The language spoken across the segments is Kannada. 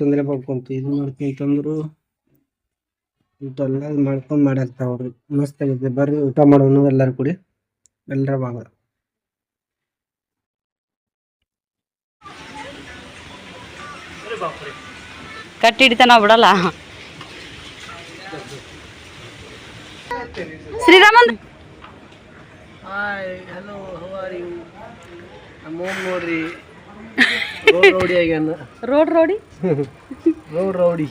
ತೊಂದರೆ ಪಡ್ಕೊಂತ. ಇದು ಮಾಡ್ಕೊಂತಂದ್ರು ಊಟೆಲ್ಲ ಮಾಡ್ಕೊಂಡ್ ಮಸ್ತ್ ಆಗಿದೆ ಬರ್ರಿ ಊಟ ಮಾಡೋನು ಎಲ್ಲರೂ ಕೂಡಿ. ಎಲ್ಲರ ಭಾಗ ಕಟ್ಟಿ ಹಿಡಿತ ನಾವು ಬಿಡಲ್ಲ. Sriraman. Hi hello how are you ನಮ್ಮ ಹೋಮ್ ನೋಡ್ರಿ. Road rowdy road rowdy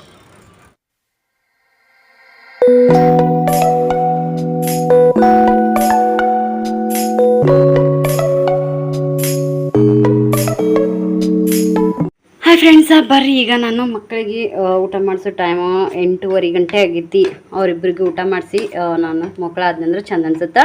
hi friends ಬರ್ರಿ. ಈಗ ನಾನು ಮಕ್ಕಳಿಗೆ ಊಟ ಮಾಡಿಸೋ ಟೈಮು ಎಂಟೂವರೆ ಗಂಟೆ ಆಗೈತಿ ಅವರಿಬ್ಬರಿಗೆ ಊಟ ಮಾಡಿಸಿ ನಾನು ಮಕ್ಕಳಾದ್ನಂದ್ರೆ ಚಂದ ಅನ್ಸುತ್ತೆ?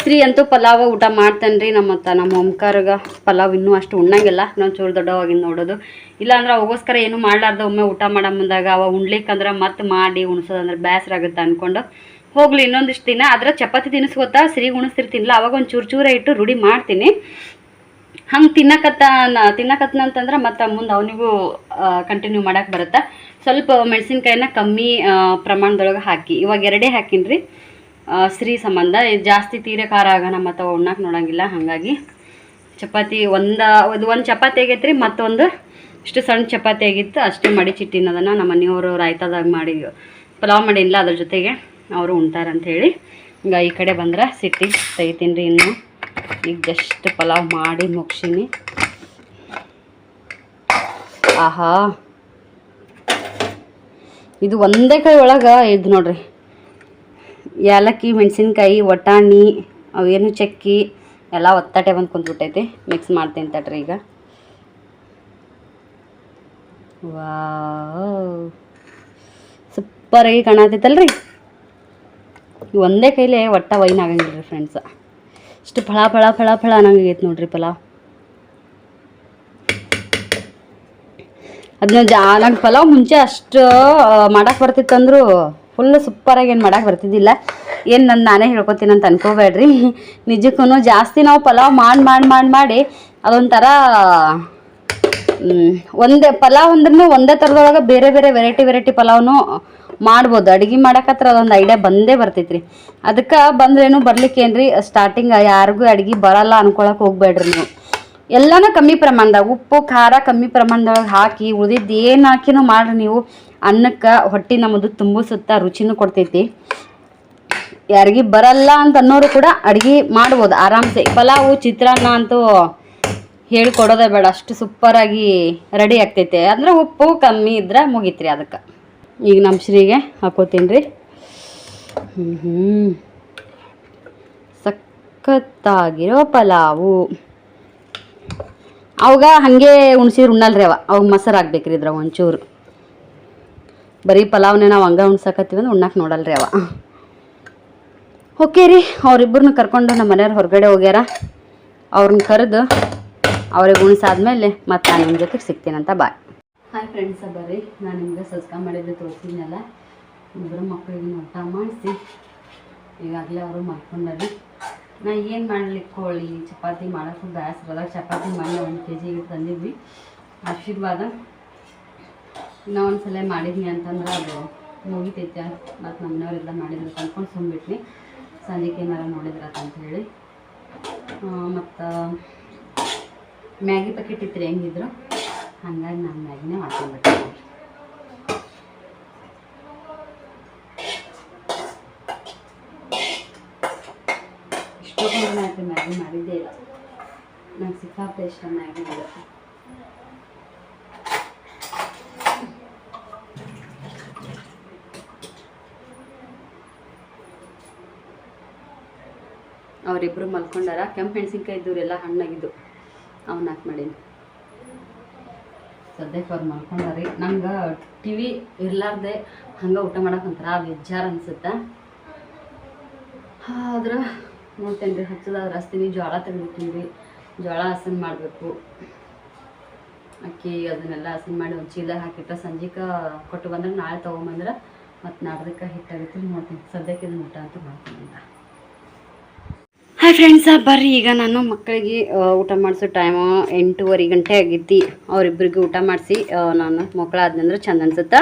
ಸ್ತ್ರೀ ಅಂತೂ ಪಲಾವ್ ಊಟ ಮಾಡ್ತಾನೆ ರೀ ನಮ್ಮ ನಮ್ಮ ಓಂಕಾರಗ ಪಲಾವ್ ಇನ್ನೂ ಅಷ್ಟು ಉಣ್ಣಂಗಿಲ್ಲ. ನಾವು ಚೂರು ದೊಡ್ಡವಾಗಿಂದ ನೋಡೋದು. ಇಲ್ಲಾಂದ್ರೆ ಅವಗೋಸ್ಕರ ಏನು ಮಾಡ್ಲಾರ್ದ ಒಮ್ಮೆ ಊಟ ಮಾಡೋ ಮುಂದಾಗ ಅವ ಉಣ್ಲಿಕ್ಕಂದ್ರೆ ಮತ್ತೆ ಮಾಡಿ ಉಣ್ಸೋದಂದ್ರೆ ಬೇಸರ ಆಗುತ್ತೆ ಅಂದ್ಕೊಂಡು ಹೋಗ್ಲಿ ಇನ್ನೊಂದಿಷ್ಟು ದಿನ. ಅದ್ರ ಚಪಾತಿ ತಿನ್ನಿಸ್ಕೊತಾ ಸ್ತ್ರೀ ಉಣಿಸ್ತಿರ್ತೀನಿಲ್ಲ ಅವಾಗ ಒಂದು ಚೂರು ಚೂರ ಇಟ್ಟು ರೂಢಿ ಮಾಡ್ತೀನಿ. ಹಂಗೆ ತಿನ್ನಕತ್ತ ತಿನ್ನಕತ್ತನ ಅಂತಂದ್ರೆ ಮತ್ತೆ ಮುಂದೆ ಅವನಿಗೂ ಕಂಟಿನ್ಯೂ ಮಾಡಕ್ಕೆ ಬರುತ್ತೆ. ಸ್ವಲ್ಪ ಮೆಣಸಿನ್ಕಾಯಿನ ಕಮ್ಮಿ ಪ್ರಮಾಣದೊಳಗೆ ಹಾಕಿ. ಇವಾಗ ಎರಡೇ ಹಾಕಿನ್ರಿ. ಸ್ತ್ರೀ ಸಂಬಂಧ. ಇದು ಜಾಸ್ತಿ ತೀರೆ ಖಾರ ಆಗೋಣ ಮತ್ತು ಉಣ್ಣಕ್ಕೆ ನೋಡಂಗಿಲ್ಲ, ಹಾಗಾಗಿ ಚಪಾತಿ ಒಂದು ಇದು ಒಂದು ಚಪಾತಿ ಆಗೈತೆ ರೀ ಮತ್ತೊಂದು ಇಷ್ಟು ಸಣ್ಣ ಚಪಾತಿ ಆಗಿತ್ತು, ಅಷ್ಟೇ ಮಡಿಚಿಟ್ಟಿನ ಅದನ್ನು ನಮ್ಮ ಮನೆಯವರು ರಾಯ್ತದಾಗ ಮಾಡಿ, ಪಲಾವ್ ಮಾಡಿಲ್ಲ ಅದ್ರ ಜೊತೆಗೆ ಅವರು ಉಣ್ತಾರಂಥೇಳಿ ಈಗ ಈ ಕಡೆ ಬಂದ್ರೆ ಸಿಟ್ಟಿ ತೆಗಿತೀನಿ ರೀ ಇನ್ನು. ಈಗ ಜಸ್ಟ್ ಪಲಾವ್ ಮಾಡಿ ಮುಗ್ಸೀನಿ. ಆಹಾ. ಇದು ಒಂದೇ ಕೈ ಒಳಗೆ ಇದು ನೋಡ್ರಿ. ಏಲಕ್ಕಿ, ಮೆಣಸಿನ್ಕಾಯಿ, ವಟಾಣಿ, ಅವೇನು ಚಕ್ಕಿ, ಎಲ್ಲ ಒತ್ತಟೆ ಬಂದು ಕುಂತ್ಬಿಟ್ಟೈತಿ. ಮಿಕ್ಸ್ ಮಾಡ್ತೀನಿ ತಡ್ರಿ ಈಗ. ವಾವ್ ಸೂಪರಾಗಿ ಕಾಣತೈತಲ್ರಿ. ಒಂದೇ ಕೈಲೇ ಒಟ್ಟ ವೈನ್ ಆಗಂಗಿಲ್ಲ ರೀ ಫ್ರೆಂಡ್ಸ ಇಷ್ಟು ಫಳ ಫಳ ಫಳ ಫಳ ಅನ್ನಂಗೈತೆ ನೋಡ್ರಿ ಪಲಾವ್. ಅದನ್ನ ಜಾ ನಂಗೆ ಪಲಾವ್ ಮುಂಚೆ ಅಷ್ಟು ಮಾಡಕ್ಕೆ ಬರ್ತಿತ್ತಂದ್ರು ಫುಲ್ ಸೂಪರಾಗಿ ಏನು ಮಾಡೋಕೆ ಬರ್ತಿದ್ದಿಲ್ಲ. ಏನು ನಾನು ನಾನೇ ಹೇಳ್ಕೊತೀನಿ ಅಂತ ಅನ್ಕೋಬೇಡ್ರಿ. ನಿಜಕ್ಕೂ ಜಾಸ್ತಿ ನಾವು ಪಲಾವ್ ಮಾಡಿ ಮಾಡಿ ಮಾಡಿ ಮಾಡಿ ಅದೊಂಥರ ಒಂದೇ ಪಲಾವ್ ಅಂದ್ರೂ ಒಂದೇ ಥರದೊಳಗೆ ಬೇರೆ ಬೇರೆ ವೆರೈಟಿ ವೆರೈಟಿ ಪಲಾವ್ನು ಮಾಡ್ಬೋದು. ಅಡುಗೆ ಮಾಡಕತ್ರ ಅದೊಂದು ಐಡಿಯಾ ಬಂದೇ ಬರ್ತೈತ್ರಿ. ಅದಕ್ಕೆ ಬಂದ್ರೇನು ಬರ್ಲಿಕ್ಕೇನ್ರಿ ಸ್ಟಾರ್ಟಿಂಗ್ ಯಾರಿಗೂ ಅಡುಗೆ ಬರಲ್ಲ ಅನ್ಕೊಳಕ್ಕೆ ಹೋಗ್ಬೇಡ್ರಿ ನೀವು. ಎಲ್ಲಾನು ಕಮ್ಮಿ ಪ್ರಮಾಣದಾಗ, ಉಪ್ಪು, ಖಾರ ಕಮ್ಮಿ ಪ್ರಮಾಣದೊಳಗೆ ಹಾಕಿ ಉಳಿದಿದ್ದು ಏನು ಹಾಕಿನೂ ಮಾಡ್ರಿ ನೀವು. ಅನ್ನಕ್ಕೆ ಹೊಟ್ಟೆ ನಮ್ಮದು ತುಂಬಿಸುತ್ತಾ ರುಚಿನೂ ಕೊಡ್ತೈತಿ. ಯಾರಿಗೆ ಬರಲ್ಲ ಅಂತ ಅನ್ನೋರು ಕೂಡ ಅಡುಗೆ ಮಾಡ್ಬೋದು. ಆರಾಮ್ಸೆ. ಪಲಾವು, ಚಿತ್ರಾನ್ನ ಅಂತೂ ಹೇಳ್ಕೊಡೋದೇ ಬೇಡ. ಅಷ್ಟು ಸೂಪರಾಗಿ ರೆಡಿ ಆಗ್ತೈತೆ. ಅಂದ್ರೆ ಉಪ್ಪು ಕಮ್ಮಿ ಇದ್ರೆ ಮುಗೀತ್ರಿ ಅದಕ್ಕೆ. ಈಗ ನಮ್ಮ ಶ್ರೀಗೆ ಹಾಕೋತೀನಿ ರೀ. ಹ್ಞೂ ಸಖತ್ತಾಗಿರೋ ಪಲಾವು. ಅವಾಗ ಹಾಗೆ ಉಣ್ಸಿರು ಉಣ್ಣಲ್ರಿ ಅವ. ಅವಾಗ ಮೊಸರು ಹಾಕ್ಬೇಕ್ರಿ ಇದ್ರ ಒಂಚೂರು. ಬರೀ ಪಲಾವ್ನೇ ನಾವು ಹಂಗೆ ಉಣ್ಸಕತ್ತೀವಿ ಅಂದ್ರೆ ಉಣ್ಣಕ್ಕೆ ನೋಡಲ್ರಿ ಅವ. ಓಕೆ ರೀ, ಅವರಿಬ್ಬರನ್ನ ಕರ್ಕೊಂಡು ನಮ್ಮ ಮನೆಯವ್ರು ಹೊರಗಡೆ ಹೋಗ್ಯಾರ. ಅವ್ರನ್ನ ಕರೆದು ಅವ್ರಿಗೆ ಉಣಿಸಾದ್ಮೇಲೆ ಮತ್ತೆ ನಾನು ನಿಮ್ಮ ಜೊತೆಗೆ ಸಿಗ್ತೀನಂತ ಬಾಯ್ ಹಾಯ್ ಫ್ರೆಂಡ್ಸ ಬರ್ರಿ ನಾನು ನಿಮ್ಗೆ ಸಸ್ಕ ಮಾಡಿದ್ದು ತೋರಿಸಿದ್ನಲ್ಲ. ಇಬ್ಬರು ಮಕ್ಕಳಿಗೆ ಊಟ ಮಾಡಿಸಿ, ಈಗಾಗಲೇ ಅವರು ಮಾಡ್ಕೊಂಡಾರಿ ನಾ ಏನು ಮಾಡ್ಲಿಕ್ಕೆ ಕೋಳಿ, ಚಪಾತಿ ಮಾಡೋಕ್ಕೂ ಬೇಸರದ ಚಪಾತಿ ಮಾಡಿ ಒಂದು ಕೆ ಜಿಗೆ ತಂದಿದ್ವಿ. ಆಶೀರ್ವಾದ. ಇನ್ನೂ ಒಂದು ಸಲ ಮಾಡಿದ್ನಿ ಅಂತಂದ್ರೆ ಅದು ಮುಗಿತೈತೆ. ಮತ್ತು ನಮ್ಮನೆಯವರೆಲ್ಲ ಮಾಡಿದ್ರು ಅಂದ್ಕೊಂಡು ಸುಮ್ಬಿಟ್ನಿ. ಸಂಜೆಗೆ ಏನಾರ ನೋಡಿದ್ರ ಹೇಳಿ. ಮತ್ತು ಮ್ಯಾಗಿ ಪ್ಯಾಕೆಟ್ ಇತ್ತು ಹೆಂಗಿದ್ರು? ಹಂಗಾಗಿ ನಾನು ಮ್ಯಾಗಿನೇ ಮಾಡ್ಕೊಂಡ್ಬಿಟ್ಟೆ ಇಷ್ಟೊಂದು ಮ್ಯಾಗಿ ಮ್ಯಾಗಿ ಮಾಡಿದ್ದೇ ಇಲ್ಲ. ನಂಗೆ ಸಿಕ್ಕಾಪಟ್ಟೆ ಇಷ್ಟ ಮ್ಯಾಗಿ ಮಾಡೋದು ಅವರಿಬ್ಬರು ಮಲ್ಕೊಂಡಾರ, ಕೆಂಪು ಮೆಣಸಿನ್ಕಾಯಿ ಇದ್ದವರೆಲ್ಲ ಹಣ್ಣಾಗಿದ್ದು ಅವನ್ನ ಹಾಕಿ ಮಾಡೀನಿ ಸದ್ಯಕ್ಕೆ ಅವ್ರು ಮಲ್ಕೊಂಡಾರಿ. ನಂಗೆ ಟಿ ವಿ ಇರಲಾರ್ದೆ ಹಂಗೆ ಊಟ ಮಾಡಕ್ಕೆ ಒಂಥರ ವಿಚಾರ ಅನಿಸುತ್ತೆ. ಆದ್ರೆ ನೋಡ್ತೇನೆ ರೀ ಹಚ್ಚದಾದ್ರೆ ಹಸ್ತೀನಿ ಜೋಳ ತೆಗೆದಿರ್ತೀನಿ ರೀ ಜೋಳ ಹಸನ್ ಮಾಡಬೇಕು. ಅಕ್ಕಿ ಅದನ್ನೆಲ್ಲ ಹಸನ್ ಮಾಡಿ ಒಂದು ಚೀಲ ಹಾಕಿಟ್ಟು ಸಂಜೆಗೆ ಕೊಟ್ಟು ಬಂದ್ರೆ ನಾಳೆ ತೊಗೊಂಬಂದ್ರೆ ಮತ್ತು ನಾಡ್ದಕ್ಕೆ ಹಿಟ್ಟಾಗಿತ್ತು ನೋಡ್ತೀನಿ. ಸದ್ಯಕ್ಕೆ ಇದನ್ನು ಊಟ ಅಂತ ಮಾಡ್ತೀನಿ ಹಾಯ್ ಫ್ರೆಂಡ್ಸ ಬರ್ರಿ. ಈಗ ನಾನು ಮಕ್ಕಳಿಗೆ ಊಟ ಮಾಡಿಸೋ ಟೈಮು ಎಂಟೂವರೆ ಗಂಟೆ ಆಗೈತಿ ಅವರಿಬ್ಬರಿಗೆ ಊಟ ಮಾಡಿಸಿ ನಾನು ಮಕ್ಕಳಾದ್ನಂದ್ರೆ ಚಂದ ಅನ್ಸುತ್ತೆ?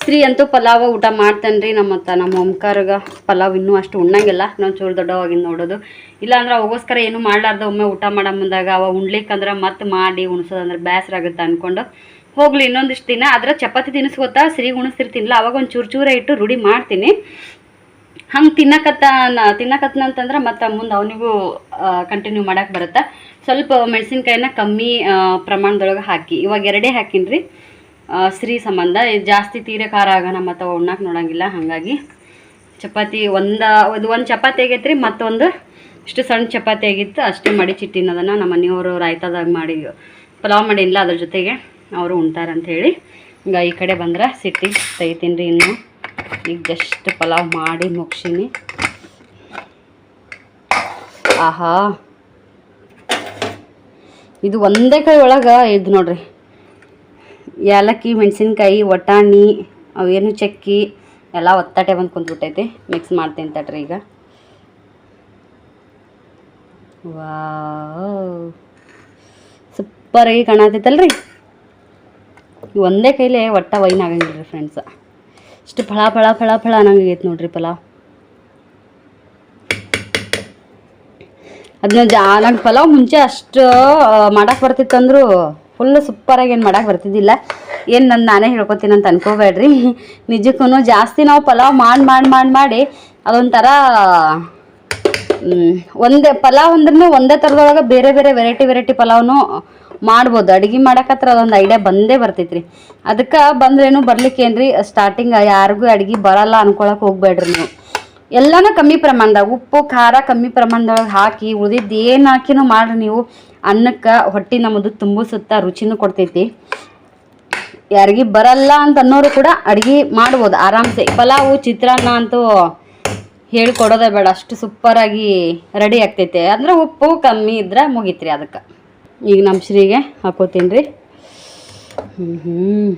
ಸ್ತ್ರೀ ಅಂತೂ ಪಲಾವ್ ಊಟ ಮಾಡ್ತಾನೆ ರೀ ನಮ್ಮ ಅತ್ತ, ನಮ್ಮ ಓಂಕಾರಗ ಪಲಾವ್ ಇನ್ನೂ ಅಷ್ಟು ಉಣ್ಣಂಗಿಲ್ಲ. ನಾವು ಚೂರು ದೊಡ್ಡವಾಗಿಂದ ನೋಡೋದು. ಇಲ್ಲಾಂದ್ರೆ ಅವಗೋಸ್ಕರ ಏನು ಮಾಡಲಾರ್ದ ಒಮ್ಮೆ ಊಟ ಮಾಡೋ ಮುಂದಾಗ ಅವ ಉಣ್ಲಿಕ್ಕಂದ್ರೆ ಮತ್ತೆ ಮಾಡಿ ಉಣ್ಸೋದಂದ್ರೆ ಬೇಸರ ಆಗುತ್ತೆ ಅಂದ್ಕೊಂಡು ಹೋಗ್ಲಿ ಇನ್ನೊಂದಿಷ್ಟು ದಿನ. ಆದ್ರೆ ಚಪಾತಿ ತಿನ್ನಿಸ್ಕೊತಾ ಸ್ತ್ರೀ ಉಣಿಸ್ತಿರ್ತೀನಿಲ್ಲ ಅವಾಗ ಒಂದು ಚೂರು ಚೂರ ಇಟ್ಟು ರೂಢಿ ಮಾಡ್ತೀನಿ. ಹಂಗೆ ತಿನ್ನಕತ್ತ ತಿನ್ನಕತ್ನ ಅಂತಂದ್ರೆ ಮತ್ತೆ ಮುಂದೆ ಅವನಿಗೂ ಕಂಟಿನ್ಯೂ ಮಾಡಕ್ಕೆ ಬರುತ್ತೆ. ಸ್ವಲ್ಪ ಮೆಣಸಿನ್ಕಾಯಿನ ಕಮ್ಮಿ ಪ್ರಮಾಣದೊಳಗೆ ಹಾಕಿ. ಇವಾಗ ಎರಡೇ ಹಾಕಿನಿ ರೀ ಸ್ತ್ರೀ ಸಂಬಂಧ. ಜಾಸ್ತಿ ತೀರೆ ಖಾರ ಆಗೋಣ ಮತ್ತು ಉಣ್ಣಕ್ಕೆ ನೋಡಂಗಿಲ್ಲ, ಹಾಗಾಗಿ. ಚಪಾತಿ ಒಂದು, ಇದು ಒಂದು ಚಪಾತಿ ಆಗೈತೆ ರೀ ಮತ್ತೊಂದು ಇಷ್ಟು ಸಣ್ಣ ಚಪಾತಿ ಆಗಿತ್ತು, ಅಷ್ಟೇ ಮಾಡಿ ಚಿಟ್ಟಿನದನ್ನು ನಮ್ಮ ಮನೆಯವರು ರಾಯ್ತದಾಗ ಮಾಡಿ, ಪಲಾವ್ ಮಾಡಿಲ್ಲ ಅದ್ರ ಜೊತೆಗೆ ಅವರು ಉಣ್ತಾರಂತ ಹೇಳಿ ಈಗ ಈ ಕಡೆ ಬಂದ್ರೆ ಸಿಟ್ಟಿ ತೆಗಿತೀನಿ ರೀ ಇನ್ನು. ಈಗ ಜಸ್ಟ್ ಪಲಾವ್ ಮಾಡಿ ಮುಗ್ಸೀನಿ. ಆಹಾ. ಇದು ಒಂದೇ ಕೈ ಒಳಗೆ ಇದು ನೋಡ್ರಿ. ಏಲಕ್ಕಿ, ಮೆಣಸಿನ್ಕಾಯಿ, ವಟಾಣಿ, ಅವೇನು ಚಕ್ಕಿ, ಎಲ್ಲ ಒತ್ತಾಟೆ ಬಂದು ಕುಂತ್ಬಿಟ್ಟೈತಿ. ಮಿಕ್ಸ್ ಮಾಡ್ತೀನಿ ತಡ್ರಿ ಈಗ. ವಾವ್ ಸೂಪರಾಗಿ ಕಾಣತೈತಲ್ರಿ. ಒಂದೇ ಕೈಲೇ ಒಟ್ಟ ವೈನ್ ಆಗಂಗಿಲ್ಲ ರೀ ಫ್ರೆಂಡ್ಸ ಇಷ್ಟು ಫಳ ಫಳ ಫಳ ಫಳ ಅನ್ನಂಗೈತೆ ನೋಡ್ರಿ ಪಲಾವ್ ಅದನ್ನ ಜಾ ನಂಗೆ ಪಲಾವ್ ಮುಂಚೆ ಅಷ್ಟು ಮಾಡಕ್ಕೆ ಬರ್ತಿತ್ತಂದ್ರು ಫುಲ್ ಸೂಪರಾಗಿ ಏನು ಮಾಡಕ್ಕೆ ಬರ್ತಿದ್ದಿಲ್ಲ. ಏನು ನನ್ನ ನಾನೇ ಹೇಳ್ಕೊತೀನಿ ಅಂತ ಅನ್ಕೋಬೇಡ್ರಿ. ನಿಜಕ್ಕೂ ಜಾಸ್ತಿ ನಾವು ಪಲಾವ್ ಮಾಡಿ ಮಾಡಿ ಮಾಡಿ ಮಾಡಿ ಅದೊಂಥರ ಒಂದೇ ಪಲಾವ್ ಅಂದ್ರೂ ಒಂದೇ ಥರದೊಳಗೆ ಬೇರೆ ಬೇರೆ ವೆರೈಟಿ ವೆರೈಟಿ ಪಲಾವ್ನು ಮಾಡ್ಬೋದು. ಅಡುಗೆ ಮಾಡಕತ್ರ ಅದೊಂದು ಐಡಿಯಾ ಬಂದೇ ಬರ್ತೈತ್ರಿ. ಅದಕ್ಕೆ ಬಂದ್ರೇನು ಬರ್ಲಿಕ್ಕೇನ್ರಿ? ಸ್ಟಾರ್ಟಿಂಗ್ ಯಾರಿಗೂ ಅಡುಗೆ ಬರಲ್ಲ ಅನ್ಕೊಳಕ್ಕೆ ಹೋಗ್ಬೇಡ್ರಿ ನೀವು. ಎಲ್ಲಾನು ಕಮ್ಮಿ ಪ್ರಮಾಣದಾಗ, ಉಪ್ಪು, ಖಾರ ಕಮ್ಮಿ ಪ್ರಮಾಣದೊಳಗೆ ಹಾಕಿ ಉಳಿದಿದ್ದು ಏನು ಹಾಕಿನೂ ಮಾಡ್ರಿ ನೀವು. ಅನ್ನಕ್ಕೆ ಹೊಟ್ಟೆ ನಮ್ಮದು ತುಂಬಿಸುತ್ತಾ ರುಚಿನೂ ಕೊಡ್ತೈತಿ. ಯಾರಿಗೆ ಬರಲ್ಲ ಅಂತ ಅನ್ನೋರು ಕೂಡ ಅಡುಗೆ ಮಾಡ್ಬೋದು. ಆರಾಮ್ಸೆ. ಪಲಾವು, ಚಿತ್ರಾನ್ನ ಅಂತೂ ಹೇಳ್ಕೊಡೋದೇ ಬೇಡ. ಅಷ್ಟು ಸೂಪರಾಗಿ ರೆಡಿ ಆಗ್ತೈತೆ. ಅಂದ್ರೆ ಉಪ್ಪು ಕಮ್ಮಿ ಇದ್ರೆ ಮುಗೀತ್ರಿ ಅದಕ್ಕೆ. ಈಗ ನಮ್ಮ ಶ್ರೀಗೆ ಹಾಕೋತೀನಿ ರೀ. ಹ್ಞೂ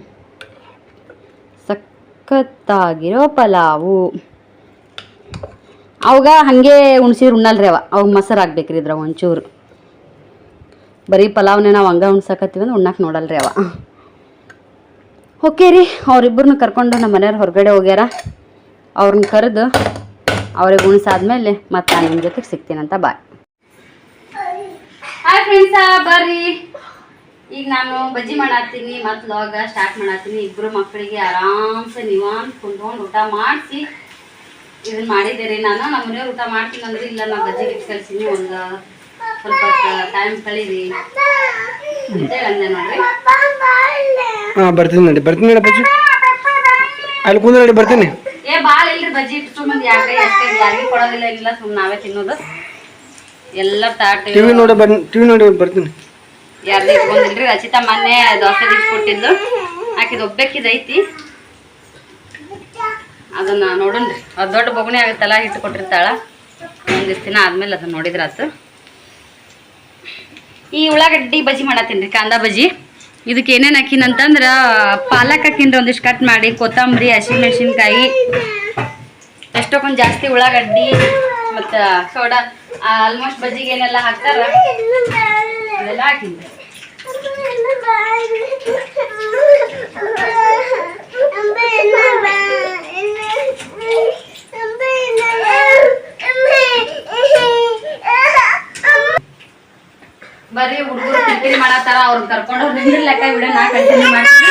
ಸಖತ್ತಾಗಿರೋ ಪಲಾವು. ಅವಾಗ ಹಾಗೆ ಉಣ್ಸಿದ್ರೆ ಉಣ್ಣಲ್ರಿ ಅವ. ಅವಾಗ ಮೊಸರು ಹಾಕ್ಬೇಕ್ರಿ ಇದ್ರ ಒಂಚೂರು. ಬರೀ ಪಲಾವ್ನೇ ನಾವು ಹಂಗೆ ಉಣ್ಸಕತ್ತೀವಿ ಅಂದ್ರೆ ಉಣ್ಣಕ್ಕೆ ನೋಡಲ್ರಿ ಅವ. ಓಕೆ ರೀ, ಅವ್ರಿಬ್ಬರನ್ನ ಕರ್ಕೊಂಡು ನಮ್ಮ ಮನೆಯವ್ರು ಹೊರಗಡೆ ಹೋಗ್ಯಾರ. ಅವ್ರನ್ನ ಕರೆದು ಅವ್ರಿಗೆ ಉಣಿಸಾದ್ಮೇಲೆ ಮತ್ತೆ ನಾನು ನಿಮ್ಮ ಜೊತೆಗೆ ಸಿಗ್ತೀನಂತ ಬಾಯ್ ಹಾಯ್ ಫ್ರೆಂಡ್ಸ ಬರ್ರಿ. ಈಗ ನಾನು ಬಜ್ಜಿ ಮಾಡತ್ತೀನಿ ಮತ್ತೆ ಲಾಗ ಸ್ಟಾರ್ಟ್ ಮಾಡತ್ತೀನಿ ಇಬ್ಬರು ಮಕ್ಕಳಿಗೆ ಆರಾಮ್ಸೆ ನಿವಾನ್ ಕುಂತ್ಕೊಂಡು ಊಟ ಮಾಡಿಸಿ ಇದನ್ನ ಮಾಡಿದ್ದೆ ರೀ ನಾನು. ನಮ್ಮ ಮನೆಯವ್ರು ಊಟ ಮಾಡ್ತೀನಿ ಅಂದ್ರೆ ಇಲ್ಲ ನಾವು ಬಜ್ಜಿ ಇಟ್ಟು ಕಳ್ಸೀನಿ ಒಂದು ಸ್ವಲ್ಪ ಟೈಮ್ ಕಳೀರಿ. ಅಂತೇಳಿ ಅಂದೆ ನೋಡ್ರಿ. ಹಾಂ ಬರ್ತೀನಿ ನೋಡಿ. ಬರ್ತೀನಿ ನೋಡಿ ಬಜ್ಜಿ. ಅಲ್ಲಿ ಕುಂದ್ರೆ ನೋಡಿ ಬರ್ತೀನಿ. ಏ ಭಾಳ ಇಲ್ರಿ ಬಜ್ಜಿ ಇಟ್ಟು ಮಂದಿ ಯಾಕೆ ಯಾರಿಗೂ ಕೊಡೋದಿಲ್ಲ ಇಲ್ಲ ಸುಮ್ಮನೆ ನಾವೇ ತಿನ್ನೋದು. ಎಲ್ಲ ತಾಟ್ ಟಿವಿ ನೋಡಿ ಬರ್ ಟಿ ವಿ ನೋಡಿ ಬರ್ತೀನಿ. ಯಾರ್ದು ಇಟ್ಕೊಂಡಿಲ್ರಿ? ರಚಿತಾ ಮೊನ್ನೆ ದೋಸೆ ಕೊಟ್ಟಿದ್ದು ಆಕಿದ ಒಬ್ಬಕ್ಕಿದ್ ಐತಿ. ಅದನ್ನ ನೋಡೋಣ್ರಿ. ಅದು ದೊಡ್ಡ ಬೊಗಣಿ ಆಗುತ್ತಲ್ಲ ಹಿಟ್ಟು ಕೊಟ್ಟಿರ್ತಾಳ. ಒಂದಿಷ್ಟು ದಿನ ಆದ್ಮೇಲೆ ಅದನ್ನ ನೋಡಿದ್ರಾತು. ಈ ಉಳ್ಳಾಗಡ್ಡಿ ಬಜ್ಜಿ ಮಾಡತ್ತೀನಿ ಕಾಂದಾ ಬಜ್ಜಿ. ಇದಕ್ಕೆ ಏನೇನು ಹಾಕಿನಂತಂದ್ರೆ ಪಾಲಕ್ ಹಾಕಿನ್ರಿ ಒಂದಿಷ್ಟು ಕಟ್ ಮಾಡಿ ಕೊತ್ತಂಬರಿ ಹಸಿಮೆಣಸಿನ್ಕಾಯಿ. ಎಷ್ಟೊಂದು ಜಾಸ್ತಿ ಉಳ್ಳಾಗಡ್ಡಿ ಮತ್ತು ಸೋಡಾ. ಆಲ್ಮೋಸ್ಟ್ ಬಜ್ಜಿಗೆ ಏನೆಲ್ಲ ಹಾಕ್ತಾರ? ಅದೆಲ್ಲ ಹಾಕಿನ್ರಿ ಬರ್ರಿ ಹುಡುಗರು ಕಿರಿಕಿರಿ ಮಾಡತ್ತಾರ ಅವ್ರನ್ನ ಕರ್ಕೊಂಡು ನಿಂದ್ರ ಲೆಕ್ಕ ವಿಡಿಯೋ ನಾ ಕಂಟಿನ್ಯೂ ಮಾಡ್ತೀನಿ.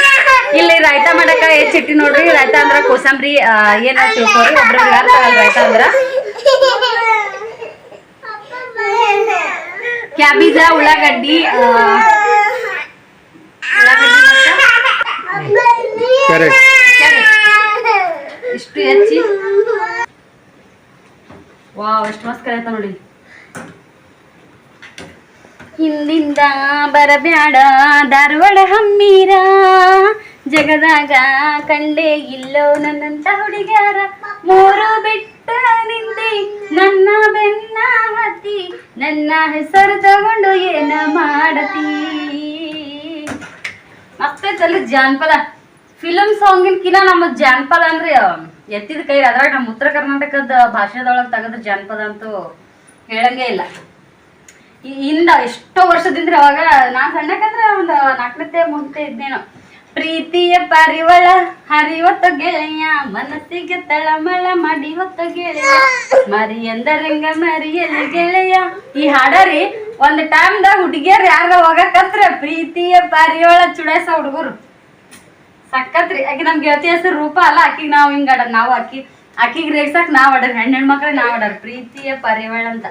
ಇಲ್ಲಿ ರಾಯ್ತ ಮಾಡಕ ಎಷ್ಟು ಚಿಟ್ಟಿ ನೋಡ್ರಿ, ರಾಯ್ತ ಅಂದ್ರ ಕೋಸಂಬರಿ ಏನ್ ತಿಳ್ಕೊರಿ ಒಬ್ರಿಗೆ ಅರ್ಥ ಆಗಲ್ಲ ರಾಯ್ತ ಅಂದ್ರ? ಕ್ಯಾಬೀಜ ಉಳ್ಳಾಗಡ್ಡಿ. ಇಷ್ಟು ಹೆಚ್ಚಿ. ವಾವ್ ಎಷ್ಟು ಮಸ್ತ್ ಕರೆಯತ್ತ ನೋಡಿ. ಹಿಂದಿಂದ ಬರಬ್ಯಾಡ ಧಾರವಾಡ ಹಮ್ಮೀರ. ಜಗದಾಗ ಕಂಡೆ ಇಲ್ಲೋ ನನ್ನಂತ ಹುಡುಗ್ಯಾರ. ಮೂರು ಬೆಟ್ಟ ನಿಂದೆ ನನ್ನ ಬೆನ್ನ ಹತ್ತಿ, ನನ್ನ ಹೆಸರು ತಗೊಂಡು ಏನ ಮಾಡತಿ? ಮತ್ತೆ ಚಲ ಜಾನಪದ ಫಿಲಮ್ ಸಾಂಗಿನ್ಕಿನ ನಮ್ಮ ಜಾನಪದ ಅಂದ್ರೆ, ಎತ್ತಿದ ಕೈ ಅದ್ರಾಗ ನಮ್ಮ ಉತ್ತರ ಕರ್ನಾಟಕದ ಭಾಷೆದೊಳಗೆ ತೆಗೆದ್ರೆ ಜಾನಪದ ಅಂತೂ ಹೇಳಂಗೇ ಇಲ್ಲ. ಇಂದ ಎಷ್ಟೋ ವರ್ಷದಿಂದ ಅವಾಗ ನಾನ್ ಸಣ್ಣಕಂದ್ರೆ ಒಂದು ನಾಲ್ಕನತ್ತೆ ಮುಂತೆ ಇದ್ನೇನೋ. ಪ್ರೀತಿಯ ಪರಿವಳ ಹರಿವತ್ತ ಗೆಳೆಯ, ಮನಸ್ಸಿಗೆ ತಳಮಳ ಮಾಡಿ ಹೊತ್ತ ಗೆಳೆಯ. ಮರಿ ಎಂದರಂಗ ಮರಿಯಲ್ಲಿ ಗೆಳೆಯ. ಈ ಹಾಡರಿ, ಒಂದ್ ಟೈಮ್ದಾಗ ಹುಡುಗಿಯರ್ ಯಾರ ಹೋಗಕತ್ರ ಪ್ರೀತಿಯ ಪರಿವಳ ಚುಡಾಯಿಸ ಹುಡುಗರು. ಸಕ್ಕತ್ರಿ. ಆಕಿ ನಮ್ ಗೆಳತಿ ಹೆಸರು ರೂಪ ಅಲ್ಲ, ಆಕಿಗೆ ನಾವು ಆಡ ನಾವು ಆಕಿ, ಆಕಿಗೆ ರೇಗ್ಸಕ್ ನಾವ್ ಆಡರ್ ಹೆಣ್ಣು ಹೆಣ್ಮಕ್ಳಿಗೆ ನಾವ್ ಆಡರ್ ಪ್ರೀತಿಯ ಪರಿವಳ ಅಂತ.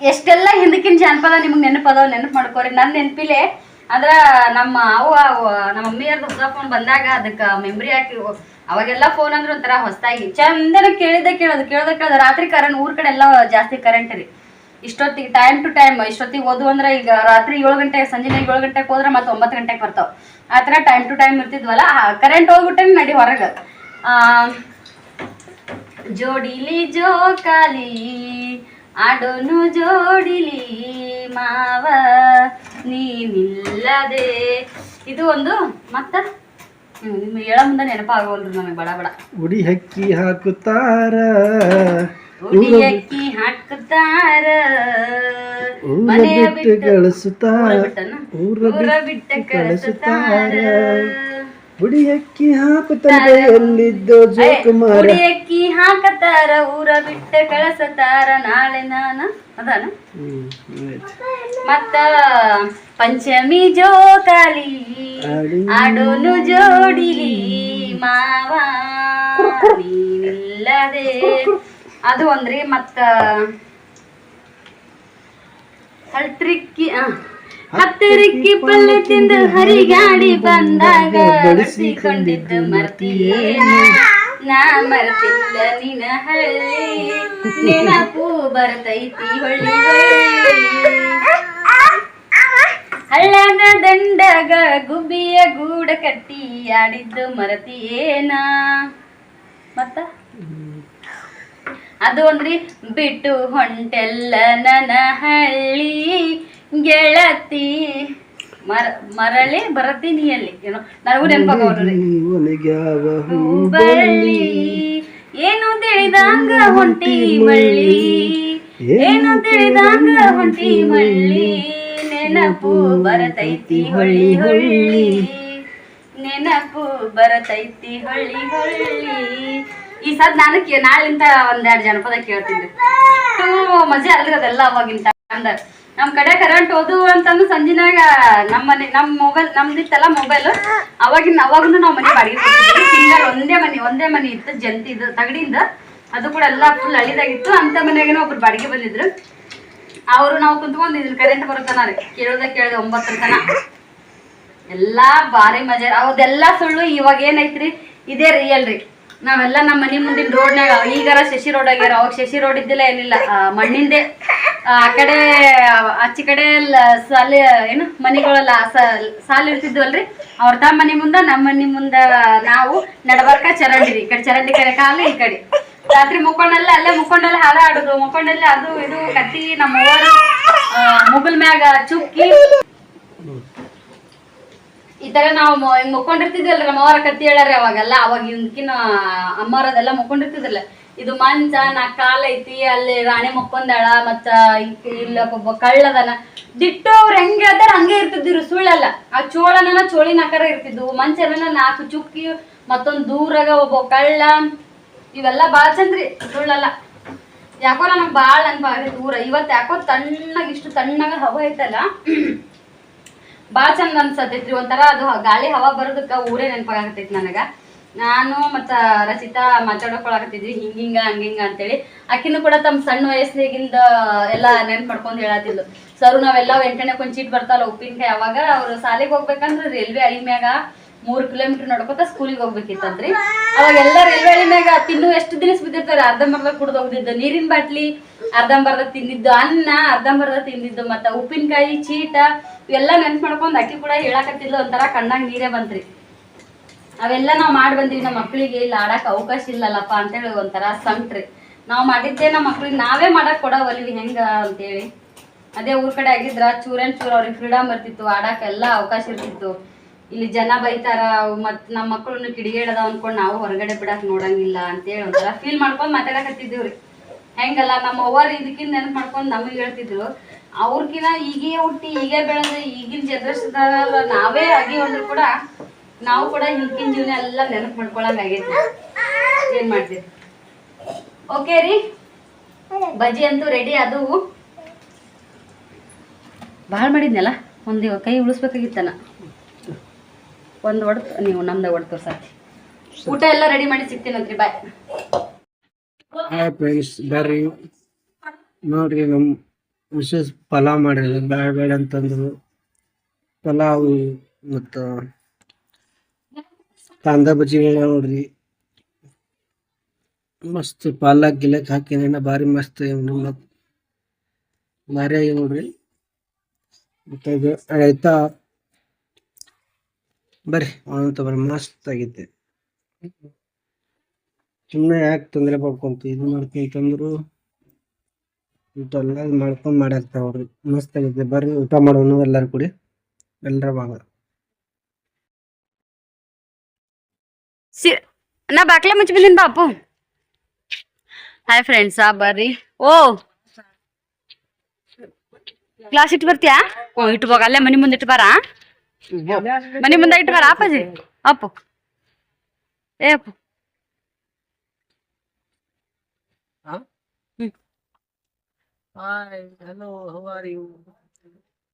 ಎಷ್ಟೆಲ್ಲ ಹಿಂದಕ್ಕಿನ ಜಾನಪದ ನಿಮ್ಗೆ ನೆನಪದ ನೆನಪು ಮಾಡ್ಕೋರಿ. ನನ್ನ ನೆನಪಿಲೆ ಅಂದ್ರ ನಮ್ಮ ಅವ್ವ ನಮ್ಮ ಮಮ್ಮಿಯರ್ದು ಹೊಸ ಫೋನ್ ಬಂದಾಗ ಅದಕ್ಕೆ ಮೆಮ್ರಿ ಹಾಕಿ ಅವಾಗೆಲ್ಲ ಫೋನ್ ಅಂದ್ರೆ ಒಂಥರ ಹೊಸದಾಗಿ ಚಂದನ ಕೇಳಿದ ಕೇಳೋದು, ಕೇಳ್ದ ಕೇಳೋದು. ರಾತ್ರಿ ಕರೆಂಟ್ ಊರ್ ಕಡೆ ಎಲ್ಲ ಜಾಸ್ತಿ ಕರೆಂಟ್ ರೀ. ಇಷ್ಟೊತ್ತಿಗೆ ಟೈಮ್ ಟು ಟೈಮ್ ಇಷ್ಟೊತ್ತಿಗೆ ಓದು ಅಂದ್ರೆ ಈಗ ರಾತ್ರಿ ಏಳು ಗಂಟೆಗೆ ಸಂಜೆ ಏಳು ಗಂಟೆಗೆ ಹೋದ್ರೆ ಮತ್ತೆ ಒಂಬತ್ತು ಗಂಟೆಗೆ ಬರ್ತಾವ. ಆ ಥರ ಟೈಮ್ ಟು ಟೈಮ್ ಇರ್ತಿದ್ವಲ್ಲ ಕರೆಂಟ್ ಹೋಗ್ಬಿಟ್ಟೆ ನಡಿ ಹೊರಗೆ. ಜೋಡಿಲಿ ಜೋಕಾಲಿ, ಆಡೋನು ಜೋಡಿಲಿ ಮಾವ. ನೀನಿಲ್ಲದೆ. ಇದು ಒಂದು ಮತ್ತ? ನಿಮ್ಮ ಹೇಳ ಮುಂದೆ ನೆನಪಾಗೋಲ್ರಿ ನಮಗೆ ಬಡ ಬಡ. ಉಡಿ ಹಕ್ಕಿ ಹಾಕುತ್ತಾರ. ಉಡಿಯಕ್ಕಿ ಹಾಕುತ್ತಾರ. ಊರ ಮನೆಯ ಬಿಟ್ಟು ಕಳಿಸುತ್ತಾರ ಊರ ಬಿಟ್ಟ ಕಳಿಸುತ್ತಾರ ಕಳಿಸುತ್ತಾರ ಅಕ್ಕಿ ಹಾಕುತ್ತಾರ ಎಲ್ಲಿದ್ದೋ ಜೋಕುಮಾರ ಉಡಿಯಕ್ಕಿ ಹಾಕತಾರ ಊರ ಬಿಟ್ಟ ಕಳಸತಾರ ನಾಳೆ ನಾನ. ಅದಾನ? ಮತ್ತ ಪಂಚಮಿ ಜೋಕಾಲಿ ಆಡೋನು ಜೋಡಿಲಿ ಮಾವಾ ನೀನಿಲ್ಲದೆ ಅದು ಒಂದ್ರಿ ಮತ್ತ ಹಳ್ತ್ರಿಕ್ಕಿ ಆ, ಹತ್ತರಿಕ್ಕಿ ಪಲ್ಲೆ ತಿಂದು ಹರಿಗಾಡಿ ಬಂದಾಗ ಬಡಿಸಿಕೊಂಡಿದ್ದು ಮರ್ತಿಯೇನು? ನಾ ಮರ್ತಿಲ್ಲ ನಿನ ಹಳ್ಳಿ ನೆನಪು ಬರ್ತೈತಿ ಹೊಳ್ಳಿ ಹೊಳ್ಳಿ. ಹಳ್ಳದ ದಂಡಗ ಗುಬ್ಬಿಯ ಗೂಡ ಕಟ್ಟಿ ಆಡಿದ್ದು ಮರತಿಯೇನ? ಮತ್ತ? ಅದು ಅಂದ್ರಿ, ಬಿಟ್ಟು ಹೊಂಟೆಲ್ಲ ನನ ಹಳ್ಳಿ. ಗೆಳತಿ. ಮರ ಮರಳಿ ಬರತೀನಿ ಅಲ್ಲಿ. ಏನೋ ನನಗೂ ಹೂಬಳ್ಳಿ. ಏನು ತಿಳಿದಂಗ ಹೊಂಟಿ ಮಳ್ಳಿ. ಏನು ತಿಳಿದಂಗ ಹೊಂಟಿ ಮಳ್ಳಿ. ನೆನಪು ಬರತೈತಿ ಹೊಳ್ಳಿ ಹೊಳ್ಳಿ. ನೆನಪು ಬರತೈತಿ ಹೊಳ್ಳಿ ಹೊಳ್ಳಿ. ಈ ಸದ್ ನಾನು ನಾಳಿಂದ ಒಂದೆರಡು ಜನಪದ ಕೇಳ್ತೀನಿ. ಮಜಾ ಅಲ್ರಿ ಅದೆಲ್ಲ ಅವಾಗಿಂತ ಟೈಮ್ದ ನಮ್ ಕಡೆ ಕರೆಂಟ್ ಹೋದು ಅಂತಂದು ಸಂಜಿನಾಗ ನಮ್ಮ ಮನೆ ನಮ್ಮ ಮೊಬೈಲ್ ನಮ್ದಿತ್ತಲ್ಲ ಮೊಬೈಲ್ ಅವಾಗಿನ ಅವಾಗನು ನಾವು ಮನೆ ಬಾಡಿಗೆ ಸಿಂಗಲ್ ಒಂದೇ ಮನೆ ಒಂದೇ ಮನೆ ಇತ್ತು ಜಂತಿ ಇದು, ತಗಡಿಂದ. ಅದು ಕೂಡ ಎಲ್ಲ ಫುಲ್ ಹಳಿದಾಗಿತ್ತು ಅಂತ ಮನೆಗೇನು ಒಬ್ರು ಬಾಡಿಗೆ ಬಂದಿದ್ರು. ಅವರು ನಾವು ಕುಂತ್ಕೊಂಡಿದ್ರು ಕರೆಂಟ್ ಬರುತ್ತಾನ ರೀ? ಕೇಳೋದ ಕೇಳಿದೆ ಒಂಬತ್ತರ ತನ. ಎಲ್ಲಾ ಬಾರಿ ಮಜಾ. ಅವದೆಲ್ಲ ಸುಳ್ಳು ಇವಾಗ ಏನೈತ್ರಿ? ಇದೇ ರಿಯಲ್ ರೀ. ನಾವೆಲ್ಲ ನಮ್ಮ ಮನಿ ಮುಂದಿನ ರೋಡ್ನಾಗ ಈಗಾರ ಶಶಿ ರೋಡ್ ಆಗ್ಯಾರ, ಅವಾಗ ಶಶಿ ರೋಡ್ ಇದ್ದಿಲ್ಲ ಏನಿಲ್ಲ. ಮಣ್ಣಿಂದೆ. ಆ ಕಡೆ, ಆಚೆ ಕಡೆ ಸಾಲಿ, ಏನು, ಮನಿಗಳೆಲ್ಲ ಸಾಲ ಇರ್ತಿದ್ವಲ್ರಿ? ಅವ್ರ ತಮ್ಮ ಮನೆ ಮುಂದ, ನಮ್ಮ ಮನೆ ಮುಂದ ನಾವು ನಡಬರ್ಕ ಚರಂಡಿ ಈ ಕಡೆ ಚರಂಡಿ ಕಡೆ ಕಾಲ, ಈ ಕಡೆ. ರಾತ್ರಿ ಮುಕ್ಕೊಂಡಲ್ಲ ಅಲ್ಲೇ ಮುಕ್ಕೊಂಡಲ್ಲ ಹಾಡ ಆಡುದು ಮುಕ್ಕೊಂಡಲ್ಲಿ ಅದು ಇದು ಕತ್ತಿ ನಮ್ಮ ಅವರು ಮುಗುಲ್ ಮ್ಯಾಗ ಚುಕ್ಕಿ. ಈ ತರ ನಾವು ಹಿಂಗ್ ನಮ್ಮ ಅವರ ಕತ್ತಿ ಹೇಳಾರ ಅವಾಗೆಲ್ಲ. ಅವಾಗ ಇವನ್ಕಿನ ಅಮ್ಮರದೆಲ್ಲ ಮುಕ್ಕೊಂಡಿರ್ತಿದ್ರಲ್ಲ. ಇದು ಮಂಚ, ನಾ ಕಾಲ ಐತಿ, ಅಲ್ಲಿ ರಾಣಿ ಮಕ್ಕೊಂದಳ, ಮತ್ತ ಇಕ್- ಇಲ್ಲ ಒಬ್ಬ ಕಳ್ಳದನ. ದಿಟ್ಟು ಅವ್ರು ಹೆಂಗ್ ಹೇಳ್ತಾರ ಹಂಗೆ ಇರ್ತಿದ್ರು ಸುಳ್ಳಲ್ಲ. ಆ ಚೋಳನ ಚೋಳಿನ ಆಕಾರ ಇರ್ತಿದ್ವು ಮಂಚನ ನಾಲ್ಕು ಚುಕ್ಕಿ, ಮತ್ತೊಂದು ದೂರಾಗ ಒಬ್ಬ ಕಳ್ಳ. ಇವೆಲ್ಲ ಬಾಳ ಚಂದ್ರಿ ಸುಳ್ಳಲ್ಲ. ಯಾಕೋ ನನಗೆ ಭಾಳ ನೆನಪಾಗೈತಿ ಊರ ಇವತ್ತು ಯಾಕೋ ತಣ್ಣಗೆ, ಇಷ್ಟು ತಣ್ಣಗ ಹವ ಐತಲ್ಲ. ಭಾಳ ಚಂದ ಅನ್ಸತೈತ್ರಿ, ಒಂಥರ ಅದು ಗಾಳಿ ಹವಾ ಬರೋದಕ್ಕ ಊರೇ ನೆನಪಾಗತೈತಿ ನನಗ. ನಾನು ಮತ್ತ ರಚಿತಾ ಮಾತಾಡಕೊಳಕತ್ತಿದ್ವಿ, ಹಿಂಗ ಹಿಂಗ ಹಂಗಿಂಗ ಅಂತೇಳಿ. ಆಕಿನೂ ಕೂಡ ತಮ್ಮ ಸಣ್ಣ ವಯಸ್ಸಿಗಿಂದ ಎಲ್ಲ ನೆನ್ಪ್ ಮಾಡ್ಕೊಂಡ್ ಹೇಳತ್ತಿದ್ಲು ಸರ್, ನಾವೆಲ್ಲ ಎಂಟನೇ ಕೊಂಚ ಚೀಟ್ ಬರ್ತಾವಲ್ಲ ಉಪ್ಪಿನಕಾಯಿ ಅವಾಗ, ಅವ್ರು ಸಾಲಿಗೆ ಹೋಗ್ಬೇಕಂದ್ರೆ ರೈಲ್ವೆ ಹಳಿ ಮ್ಯಾಗ ಮೂರ್ ಕಿಲೋಮೀಟರ್ ನಡ್ಕೊತ ಸ್ಕೂಲಿಗೆ ಹೋಗ್ಬೇಕಿತ್ತಂತ್ರಿ. ಅವಾಗ ಎಲ್ಲ ರೈಲ್ವೆ ಹಳಿ ಮ್ಯಾಗ ತಿನ್ನು ಎಷ್ಟು ದಿನ ಬಿದ್ದಿರ್ತಾರೆ ಅರ್ಧಂಬರ್ಧ ಕುಡ್ದು ಹೋಗ್ದಿದ್ದು. ನೀರಿನ ಬಾಟ್ಲಿ ಅರ್ಧಂಬರ್ಧ ತಿಂದಿದ್ದು, ಅನ್ನ ಅರ್ಧಂಬರ್ಧ ತಿಂದಿದ್ದು, ಮತ್ತ ಉಪ್ಪಿನಕಾಯಿ, ಚೀಟ ಇವೆಲ್ಲ ನೆನ್ಪ್ ಮಾಡ್ಕೊಂಡ್ ಅಕ್ಕಿ ಕೂಡ ಹೇಳಕತ್ತಿದ್ಲು, ಒಂಥರ ಕಣ್ಣಾಗ ನೀರೇ ಬಂತ್ರಿ. ಅವೆಲ್ಲ ನಾವು ಮಾಡಿ ಬಂದೀವಿ ನಮ್ಮ ಮಕ್ಳಿಗೆ ಇಲ್ಲಿ, ಆಡಕ್ ಅವಕಾಶ ಇಲ್ಲಲ್ಲಪ್ಪ ಅಂತೇಳಿ ಒಂಥರ ಸಂಕ್ರಿ ನಾವು ಮಾಡಿದ್ದೆ ನಮ್ಮ ಮಕ್ಳಿಗೆ ನಾವೇ ಮಾಡಕ್ ಕೊಡವಲ್ವಿ ಹೆಂಗ ಅಂತೇಳಿ. ಅದೇ ಊರ್ ಕಡೆ ಆಗಿದ್ರ ಚೂರನ್ ಅಂಡ್ ಚೂರ್ ಅವ್ರಿಗೆ ಫ್ರೀಡಮ್ ಬರ್ತಿತ್ತು, ಆಡಕ್ ಎಲ್ಲ ಅವಕಾಶ ಇರ್ತಿತ್ತು. ಇಲ್ಲಿ ಜನ ಬೈತಾರ ಮತ್ ನಮ್ಮ ಮಕ್ಕಳನ್ನು ಕಿಡಿಗೇಳದ ಅನ್ಕೊಂಡ್ ನಾವು ಹೊರಗಡೆ ಬಿಡಕ್ ನೋಡಂಗಿಲ್ಲ ಅಂತೇಳಿ ಒಂಥರ ಫೀಲ್ ಮಾಡ್ಕೊಂಡ್ ಮಾತಾಡಕತ್ತಿದ್ದೀವ್ರಿ. ಹೆಂಗಲ್ಲ, ನಮ್ಮ ಅವ್ವಾರು ಇದಕ್ಕಿಂತ ನೆನಪು ಮಾಡ್ಕೊಂಡು ನಮಗೆ ಹೇಳ್ತಿದ್ರು. ಅವ್ರಕಿನ ಈಗೇ ಹುಟ್ಟಿ, ಈಗೇ ಬೆಳೆದ್ರೆ ಈಗಿನ ಜನರೇಷನ್ದಾಗ ನಾವೇ ಆಗಿ ಅಂದ್ರೂ ಕೂಡ ನಾವು ಕೂಡ ಹಿಂದಿನ ಜೀವನ ಎಲ್ಲ ನೆನಪು ಮಾಡ್ಕೊಳಂಗ್ ಆಗೈತಿ. ಏನ್ ಮಾಡ್ತೀವಿ ಓಕೆ ರೀ? ಬಜ್ಜಿ ಅಂತೂ ರೆಡಿ ಅದು. ಭಾಳ ಮಾಡಿದ್ನಲ್ಲ? ಒಂದು ಕೈ ಉಳಿಸ್ಬೇಕಾಗಿತ್ತನ ಒಂದು ಒಡ್ ನೀವು ನಮ್ದು ಒಡ್ದು ತೋರ್ಸಾತಿ. ಊಟ ಎಲ್ಲ ರೆಡಿ ಮಾಡಿ ಸಿಗ್ತೀನಂತ್ರಿ ಬಾಯ್ ಬರ್ರಿ. ನೋಡ್ರಿ ನಮ್ಮ ವಿಶೇಷ ಪಲಾವ್ ಮಾಡಿದ್ರು ಬೇಡ ಬೇಡ ಅಂತಂದ್ರು. ಪಲಾವ್ ಮತ್ತು ಕಾಂದ ಬಜ್ಜಿಗಳ ನೋಡ್ರಿ. ಮಸ್ತ್ ಪಾಲಕ್ ಗಿಲಕ್ ಹಾಕಿನ ಬಾರಿ ಮಸ್ತ್ ಭಾರಿ ಆಗಿ ನೋಡ್ರಿ. ಆಯ್ತಾ ಬರ್ರಿ ಅವನಂತ ಬರ್ರಿ ಮಸ್ತ್ ಆಗೈತೆ. ಸುಮ್ಮನೆ ಯಾಕೆ ತೊಂದರೆ ಪಡ್ಕೊಂತ, ಇದು ಮಾಡ್ಕೊಂತಂದ್ರು ಊಟ ಮಾಡ್ಕೊಂಡ್ ಮಾಡ್ಕೊಂಡು ಅವ್ರಿ ಮಸ್ತ್ ಆಗೈತೆ, ಬರ್ರಿ ಊಟ ಮಾಡೋನು ಎಲ್ಲಾರು ಕೂಡಿ. ಎಲ್ಲರ ಭಾಗ ಸಿ ನಾ ಬಾಕ್ಲೆ ಮುಚ್ಚಿ ಬಂದಿನ ಬಾಪು. ಹಾಯ್ ಫ್ರೆಂಡ್ಸ್ ಆ ಬರ್ರಿ. ಓ ಕ್ಲಾಸ್ ಇಟ್ಟು ಬರ್ತೀಯಾ? ಓ ಇಟ್ಟು ಹೋಗ ಅಲ್ಲೇ ಮನಿ ಮುಂದೆ ಇಟ್ಟು ಬಾರ? ಮನಿ ಮುಂದೆ ಇಟ್ಟು ಬಾರ ಅಪ್ಪಾಜಿ? ಅಪ್ಪು. ಏ Appu. Hi hello how are you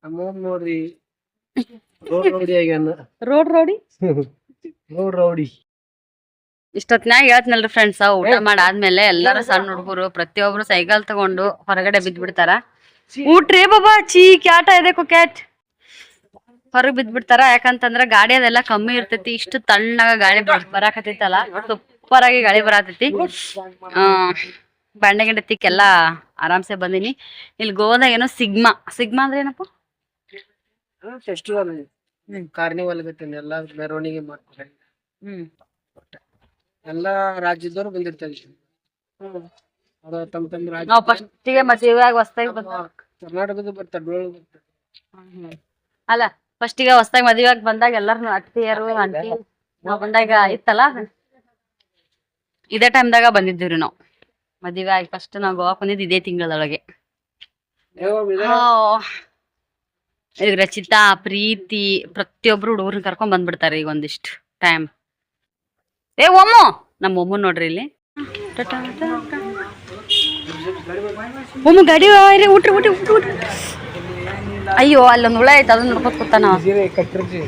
ನಮ್ಮ ನೋಡ್ರಿ ರೋಡ್ ರೌಡಿ ಆಗ್ಯಾನ ರೋಡ್ ರೋಡಿ ರೋಡ್ ರೌಡಿ ಇಷ್ಟೊತ್ನಾಗ ಹೇಳ್ತಿನಲ್ರಿ ಫ್ರೆಂಡ್ಸ್ ಊಟ ಮಾಡಾದ್ಮೇಲೆ ಎಲ್ಲಾರು ಸಣ್ಣ ಹುಡುಗರು ಪ್ರತಿಯೊಬ್ರು ಸೈಕಲ್ ತಗೊಂಡು ಹೊರಗಡೆ ಬಿದ್ದ್ ಬಿಡ್ತಾರ ಊಟ್ರಿ ಬಾಬಾ ಚೀ ಕ್ಯಾಟ ಇದೆ ಕ್ಯಾಟ್ ಹೊರಗ್ ಬಿದ್ದ್ ಬಿಡ್ತಾರ ಯಾಕಂತಂದ್ರ ಗಾಡಿ ಅದೆಲ್ಲ ಕಮ್ಮಿ ಇರ್ತೈತಿ ಇಷ್ಟು ತಣ್ಣಗ ಗಾಳಿ ಬರ್- ಬರಾಕತ್ತೈತಲ್ಲ ಸೂಪರ್ ಆಗಿ ಗಾಳಿ ಬರಾತೈತಿ. ಆ ಬಂಡೆ ಎಲ್ಲಾ ಆರಾಮ್ಸೆ ಬಂದಿನಿ. ಇಲ್ಲಿ ಗೋವಾದಾಗ ಏನೋ ಸಿಗ್ಮಾ ಸಿಗ್ಮಾ ಅಂದ್ರೆ ಏನಪ್ಪ? ಫೆಸ್ಟಿವಲ್ ಕಾರ್ನಿವಲ್ ಎಲ್ಲ ಮೆರವಣಿಗೆ ಮಾಡ್ತಾರೆ. ಹ್ಮ್. ಎಲ್ಲಾ ರಾಜ್ಯದವ್ರು ಬಂದಿರ್ತಾರೆ ಅದು ತಮ್ಮ ತಮ್ಮ ರಾಜ್ಯ ನಾವ್ ಫಸ್ಟಿಗೆ ಬಂದ ಕರ್ನಾಟಕದ ಬರ್ತಾರೆ ಡೋಳು ಬರ್ತಾರೆ. ಅಲ್ಲ ಫಸ್ಟಿಗೆ ಮದುವೆಯಾಗಿ ಬಂದಾಗ ಎಲ್ಲಾರು ಅತ್ತಿಯರು ಆಂಟಿ ನಾವ್ ಬಂದಾಗ ಇತ್ತಲ್ಲ? ಇದೇ ಟೈಮ್ದಾಗ ಬಂದಿದ್ದೀವ್ರಿ ನಾವು. ಮದುವೆ ಆಗಿ ಫಸ್ಟ್ ನಾವು ಗೋವಾ ಬಂದಿದ್ದು ಇದೇ ತಿಂಗಳದೊಳಗೆ. ಈಗ ರಚಿತಾ ಪ್ರೀತಿ ಪ್ರತಿಯೊಬ್ರು ಹುಡುಗರನ್ನ ಕರ್ಕೊಂಡ್ ಬಂದ್ಬಿಡ್ತಾರೆ ಈಗ ಒಂದಿಷ್ಟು ಟೈಮ್ ಏ ಒಮ್ಮು ನಮ್ಮ ಒಮ್ಮು ನೋಡ್ರಿ ಇಲ್ಲಿ ಒಮ್ಮು ಗಾಡಿ ರೀ ಊಟ್ರಿ ಊಟ್ರಿ ಊಟ್ರಿ ಊಟ್ರಿ ಅಯ್ಯೋ ಅಲ್ಲೊಂದು ಹುಳ ಐತೆ ಅದನ್ನ ನೋಡ್ಕೊತ ಕೂತಾನ ಅವ. ಸೀರೆ ಕಟ್ಟಿರ್ತಿ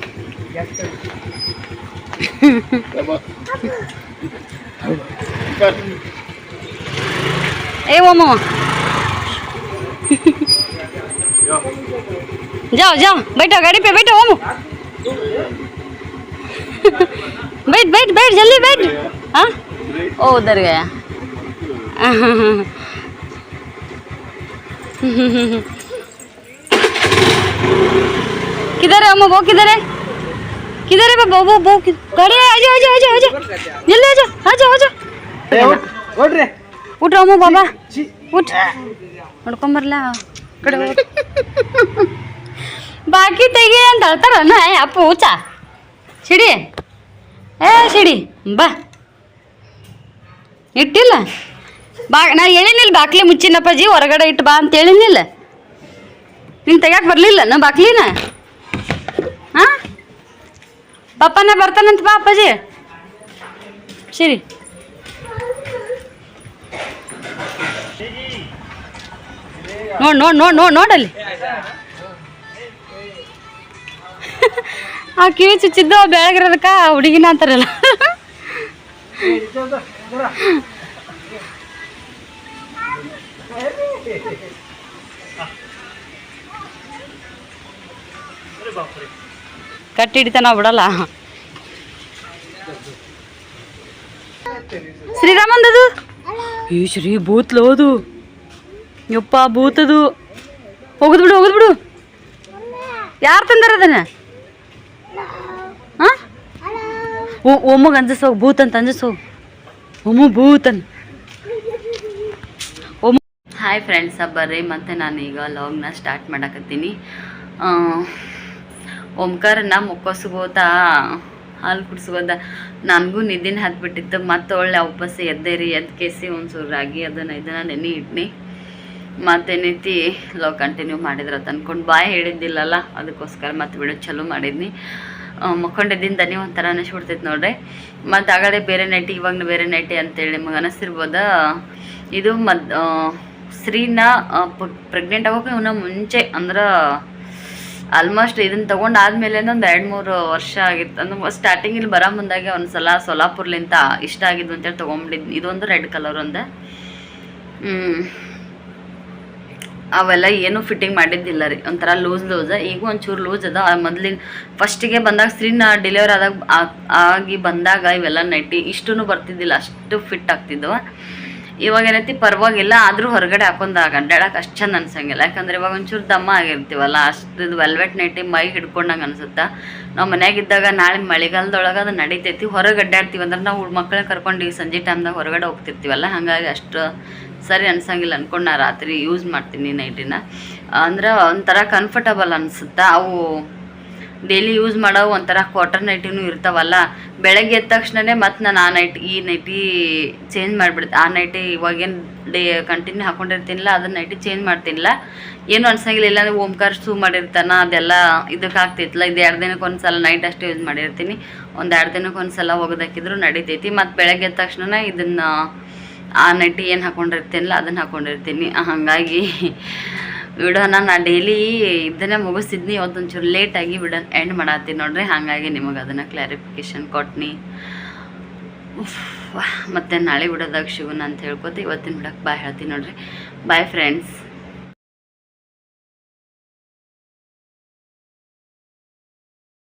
ए ओमो जाओ जाओ बैठो गाड़ी पे बैठो ओमो बैठ बैठ बैठ जल्दी बैठ हाँ ओ उधर गया किधर है ओमो वो किधर है किधर है बाबा वो वो कि- गाड़ी है, आजा आजा आजा आजा जल्दी आजा आजा आजा ನೋಡ್ರಿ ಊಟ ಅಮ್ಮ ಬಾಬಾ ಊಟ ನೋಡ್ಕೊಂಬರ್ಲ ಕಡೆ ಹೋಗ್. ಬಾಕಿ ತೆಗಿ ಅಂತ ಹೇಳ್ತಾರನ ಅಪ್ಪ ಊಟ ಸಿಡಿ. ಏ, ಸಿಡಿ. ಬಾ. ಇಟ್ಟಿಲ್ಲ? ಬಾ, ನಾ ಹೇಳಿನಿಲ್ಲ ಬಾಕ್ಲಿ ಮುಚ್ಚಿನಪ್ಪಾಜಿ, ಹೊರಗಡೆ ಇಟ್ಟು ಬಾ ಅಂತ ಹೇಳಿನಿಲ್ಲ ನೀನು ತೆಗ್ಯಾಕೆ ಬರಲಿಲ್ಲ, ನಾ ಬಾಕ್ಲಿನ? ಹಾಂ ಪಪ್ಪನ ಬರ್ತಾನಂತ ಬಾ ಅಪ್ಪಾಜಿ. ಸರಿ ನೋಡಿ ನೋಡಿ ನೋಡಿ ನೋಡಿ, ನೋಡಲ್ಲಿ. ಆ ಕಿವಿ ಚುಚ್ಚಿದ್ದು ಬೆಳಗಿರೋದಕ್ಕ ಹುಡುಗಿನ ಅಂತಾರಲ್ಲ. ಕಟ್ಟಿ ಹಿಡಿತಾನ ಬಿಡಲ್ಲ. ಶ್ರೀರಾಮಂದದು ಈ ಶ್ರೀ ಬೂತ್ಲು ಹೋದು ಯಪ್ಪ ಭೂತದು. ಹೋಗುದು ಬಿಡು ಬಿಡು. ಯಾರು ತಂದಾರ ಅದನ್ನ? ಹಾ? ಒಮ್ಮಗ ಅಂಜಸ್ ಹೋಗಿ ಭೂತ್ ಅಂತ ಅಂಜಸ್ ಹೋಗಿ. ಒಮ್ಮು ಭೂತ್ ಅಂತ ಒಮ್ಮ ಹಾಯ್ ಫ್ರೆಂಡ್ಸ್ ಬರ್ರಿ. ಮತ್ತೆ ನಾನು ಈಗ ಲಾಗ್ನ ಸ್ಟಾರ್ಟ್ ಮಾಡಕತ್ತೀನಿ. ಓಂಕಾರನ ಮುಕ್ಕೋಸ್ಗೋತಾ ಹಾಲು ಕುಡಿಸ್ಬೋದ ನನಗೂ ನಿದ್ದಿನ ಹತ್ಬಿಟ್ಟಿತ್ತು. ಮತ್ತೆ ಒಳ್ಳೆ ವಾಪಸ್ ಎದ್ದೆ ರೀ ಎದ್ದು ಕೇಸಿ ಒಂಚೂರು ರಾಗಿ ಅದನ್ನು ಇದನ್ನು ನೆನೆ ಇಟ್ನಿ. ಮತ್ತೇನೈತಿ ಲವ್ ಕಂಟಿನ್ಯೂ ಮಾಡಿದ್ರ ಅಂದ್ಕೊಂಡು ಬಾಯ್ ಹೇಳಿದ್ದಿಲ್ಲಲ್ಲ, ಅದಕ್ಕೋಸ್ಕರ ಮತ್ತೆ ಬಿಡೋ ಚಲೋ ಮಾಡಿದ್ನಿ. ಮಕ್ಕೊಂಡಿದ್ದಿಂದ ದನಿ ಒಂಥರ ಅನಿಸ್ಬಿಡ್ತೈತೆ ನೋಡ್ರಿ. ಮತ್ತು ಆಗಡೆ ಬೇರೆ ನೈಟಿ ಇವಾಗ ಬೇರೆ ನೈಟಿ ಅಂತೇಳಿ ನಿಮಗೆ ಅನಿಸ್ತಿರ್ಬೋದ? ಇದು ಮದ್ ಸ್ತ್ರೀನ ಪ್ರೆಗ್ನೆಂಟ್ ಆಗೋಕೆ ಇವನ್ನ ಮುಂಚೆ ಅಂದ್ರೆ ಆಲ್ಮೋಸ್ಟ್ ಇದನ್ನ ತೊಗೊಂಡು ಆದಮೇಲೆ ಒಂದು ಎರಡು ಮೂರು ವರ್ಷ ಆಗಿತ್ತು. ಅಂದ್ರೆ ಸ್ಟಾರ್ಟಿಂಗ್ ಇಲ್ಲಿ ಬರೋ ಮುಂದಾಗೆ ಒಂದು ಸಲ ಸೊಲಾಪುರ್ಲಿಂತ ಇಷ್ಟ ಆಗಿದ್ದು ಅಂತೇಳಿ ತೊಗೊಂಬಿಟ್ಟಿದ್ದು ಇದೊಂದು ರೆಡ್ ಕಲರ್ ಒಂದು. ಅವೆಲ್ಲ ಏನು ಫಿಟ್ಟಿಂಗ್ ಮಾಡಿದ್ದಿಲ್ಲ ರೀ. ಒಂಥರ ಲೂಸ್ ಲೂಸ್ ಈಗ ಒಂಚೂರು ಲೂಸ್ ಅದ ಮೊದ್ಲಿನ ಫಸ್ಟಿಗೆ ಬಂದಾಗ ಸ್ಕ್ರೀನ್ ಡೆಲಿವರಿ ಆದಾಗ ಆಗಿ ಬಂದಾಗ ಇವೆಲ್ಲ ನೈಟಿ ಇಷ್ಟೂ ಬರ್ತಿದ್ದಿಲ್ಲ. ಅಷ್ಟು ಫಿಟ್ ಆಗ್ತಿದ್ವು ಇವಾಗ ಏನೈತಿ? ಪರವಾಗಿಲ್ಲ. ಆದರೂ ಹೊರಗಡೆ ಹಾಕೊಂಡು ಅಡ್ಡಾಡಕ್ಕೆ ಅಷ್ಟು ಚಂದ ಅನ್ಸಂಗಿಲ್ಲ. ಯಾಕಂದ್ರೆ ಇವಾಗ ಒಂಚೂರು ದಮ್ಮ ಆಗಿರ್ತೀವಲ್ಲ ಅಷ್ಟು ಇದು ವೆಲ್ವೆಟ್ ನೈಟಿ ಮೈ ಹಿಡ್ಕೊಂಡಂಗೆ ಅನ್ಸುತ್ತೆ. ನಾವು ಮನೆಯಾಗಿದ್ದಾಗ ನಾಳೆ ಮಳೆಗಾಲದೊಳಗೆ ಅದು ನಡಿತೈತಿ. ಹೊರಗೆ ಅಡ್ಡಾಡ್ತೀವಿ ಅಂದ್ರೆ ನಾವು ಮಕ್ಕಳನ್ನ ಕರ್ಕೊಂಡು ಸಂಜೆ ಟೈಮ್ದಾಗ ಹೊರಗಡೆ ಹೋಗ್ತಿರ್ತೀವಲ್ಲ. ಹಾಗಾಗಿ ಅಷ್ಟು ಸರಿ ಅನ್ಸಂಗಿಲ್ಲ ಅನ್ಕೊಂಡು ನಾ ರಾತ್ರಿ ಯೂಸ್ ಮಾಡ್ತೀನಿ ನೈಟಿನ ಅಂದ್ರೆ ಒಂಥರ ಕಂಫರ್ಟಬಲ್ ಅನ್ಸುತ್ತೆ, ಅವು ಡೈಲಿ ಯೂಸ್ ಮಾಡೋ ಒಂಥರ ಕ್ವಾಟರ್ ನೈಟಿನೂ ಇರ್ತಾವಲ್ಲ, ಬೆಳಗ್ಗೆ ಎದ್ದ ತಕ್ಷಣನೇ ಮತ್ತೆ ನಾನು ಆ ನೈಟ್ ಈ ನೈಟಿ ಚೇಂಜ್ ಮಾಡಿಬಿಡ್ತೆ, ಆ ನೈಟಿ ಇವಾಗೇನು ಡೇ ಕಂಟಿನ್ಯೂ ಹಾಕೊಂಡಿರ್ತೀನಿಲ್ಲ, ಅದನ್ನ ನೈಟಿ ಚೇಂಜ್ ಮಾಡ್ತೀನಿಲ್ಲ. ಏನು ಅನ್ಸಂಗಿಲ್ಲ, ಇಲ್ಲಾಂದ್ರೆ ಓಂಕಾರ ಸೂ ಮಾಡಿರ್ತಾನ, ಅದೆಲ್ಲ ಇದಕ್ಕೆ ಆಗ್ತಿತ್ತಲ್ಲ ಇದು ಎರಡು ದಿನಕ್ಕೆ ಒಂದು ಸಲ ನೈಟ್ ಅಷ್ಟೇ ಯೂಸ್ ಮಾಡಿರ್ತೀನಿ. ಒಂದು ಎರಡು ದಿನಕ್ಕೆ ಒಂದು ಸಲ ಒಗೆದಾಕಿದ್ರು ನಡಿತೈತಿ, ಮತ್ತು ಬೆಳಗ್ಗೆ ಎದ್ದ ತಕ್ಷಣ ಇದನ್ನು ಆ ನಡ್ಡಿ ಏನು ಹಾಕೊಂಡಿರ್ತೀನಲ್ಲ ಅದನ್ನು ಹಾಕೊಂಡಿರ್ತೀನಿ. ಹಾಗಾಗಿ ವಿಡಿಯೋನ ನಾ ಡೈಲಿ ಇದನ್ನೇ ಮುಗಿಸ್ತಿದ್ನಿ ಇವತ್ತೊಂಚೂರು ಲೇಟಾಗಿ ವಿಡಿಯೋನ ಎಂಡ್ ಮಾಡತ್ತೀನಿ ನೋಡ್ರಿ. ಹಾಗಾಗಿ ನಿಮಗೆ ಅದನ್ನು ಕ್ಲಾರಿಫಿಕೇಶನ್ ಕೊಟ್ನಿ. ಮತ್ತು ನಾಳೆ ವಿಡಿಯೋದಾಗ ಸಿಗೋಣ ಅಂತ ಹೇಳ್ಕೊತ ಇವತ್ತಿನ ಬಿಡಕ್ಕೆ ಬಾಯ್ ಹೇಳ್ತೀನಿ ನೋಡ್ರಿ. Bye friends